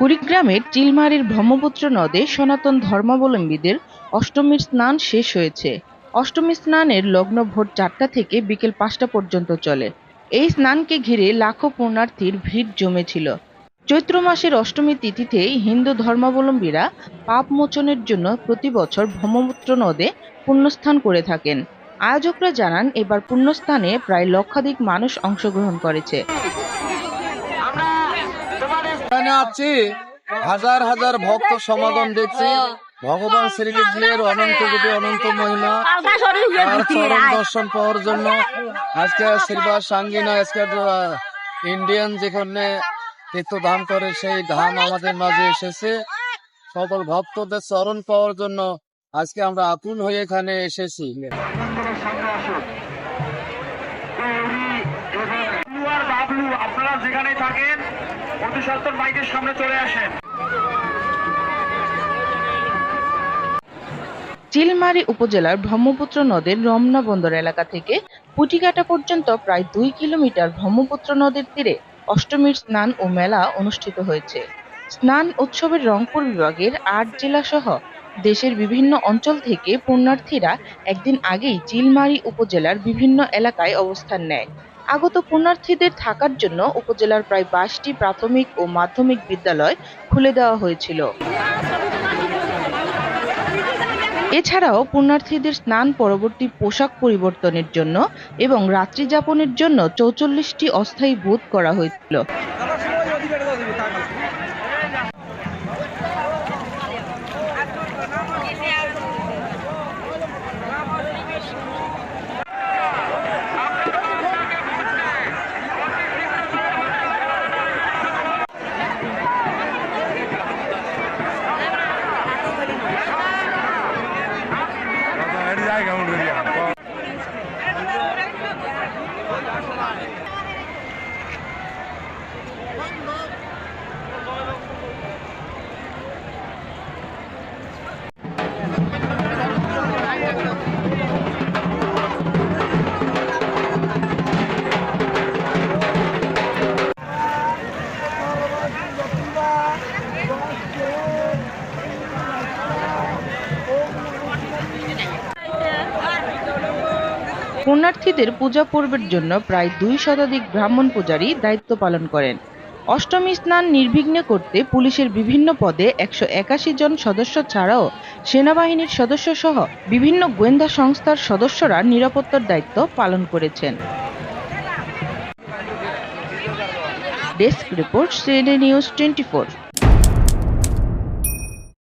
কুড়িগ্রামের চিলমারির ব্রহ্মপুত্র নদে সনাতন ধর্মাবলম্বীদের অষ্টমীর স্নান শেষ হয়েছে। অষ্টমী স্নানের লগ্ন ভোর চারটা থেকে বিকেল পাঁচটা পর্যন্ত চলে। এই স্নানকে ঘিরে লাখো পুণ্যার্থীর ভিড় জমেছিল। চৈত্র মাসের অষ্টমী তিথিতে হিন্দু ধর্মাবলম্বীরা পাপ মোচনের জন্য প্রতি বছর ব্রহ্মপুত্র নদে পুণ্যস্থান করে থাকেন। আয়োজকরা জানান, এবার পুণ্যস্থানে প্রায় লক্ষাধিক মানুষ অংশগ্রহণ করেছে। এখানে আছি। হাজার হাজার ভক্ত সমাগম দেখছি। ভগবান শ্রীকৃষ্ণের অনন্ত কোটি অনন্ত মহিমা। চরণ দর্শন পাওয়ার জন্য আজকে শ্রীবাস সাঙ্গিনা আজকে ইন্ডিয়ান যেখানে তীর্থধাম করে, সেই ধাম আমাদের মাঝে এসেছে। সকল ভক্তদের চরণ পাওয়ার জন্য আজকে আমরা আকুল হয়ে এখানে এসেছি। সামনে আসুন গৌরী এবং বাবলু আর বাবলু আপনারা যেখানে থাকেন, অতি সত্তর বাইকের সামনে চলে আসেন। চিলমারি উপজেলার ব্রহ্মপুত্র নদের রমনা বন্দর এলাকা থেকে পুটিকাটা পর্যন্ত প্রায় দুই কিলোমিটার ব্রহ্মপুত্র নদের তীরে অষ্টমীর স্নান ও মেলা অনুষ্ঠিত হয়েছে। স্নান উৎসবের রংপুর বিভাগের আট জেলা সহ দেশের বিভিন্ন অঞ্চল থেকে পুণ্যার্থীরা একদিন আগেই চিলমারি উপজেলার বিভিন্ন এলাকায় অবস্থান নেয়। আগত পুণ্যার্থীদের থাকার জন্য উপজেলার প্রায় বাইশটি প্রাথমিক ও মাধ্যমিক বিদ্যালয় খুলে দেওয়া হয়েছিল। এছাড়াও পুণ্যার্থীদের স্নান পরবর্তী পোশাক পরিবর্তনের জন্য এবং রাত্রি যাপনের জন্য চৌচল্লিশটি অস্থায়ী বুথ করা হয়েছিল। পুণ্যার্থীদের পূজা পর্বের জন্য প্রায় দুই শতাধিক ব্রাহ্মণ পূজারী দায়িত্ব পালন করেন। অষ্টমী স্নান নির্বিঘ্নে করতে পুলিশের বিভিন্ন পদে একশো একাশি জন সদস্য ছাড়াও সেনাবাহিনীর সদস্য সহ বিভিন্ন গোয়েন্দা সংস্থার সদস্যরা নিরাপত্তার দায়িত্ব পালন করেছেন। Desk report CNA news twenty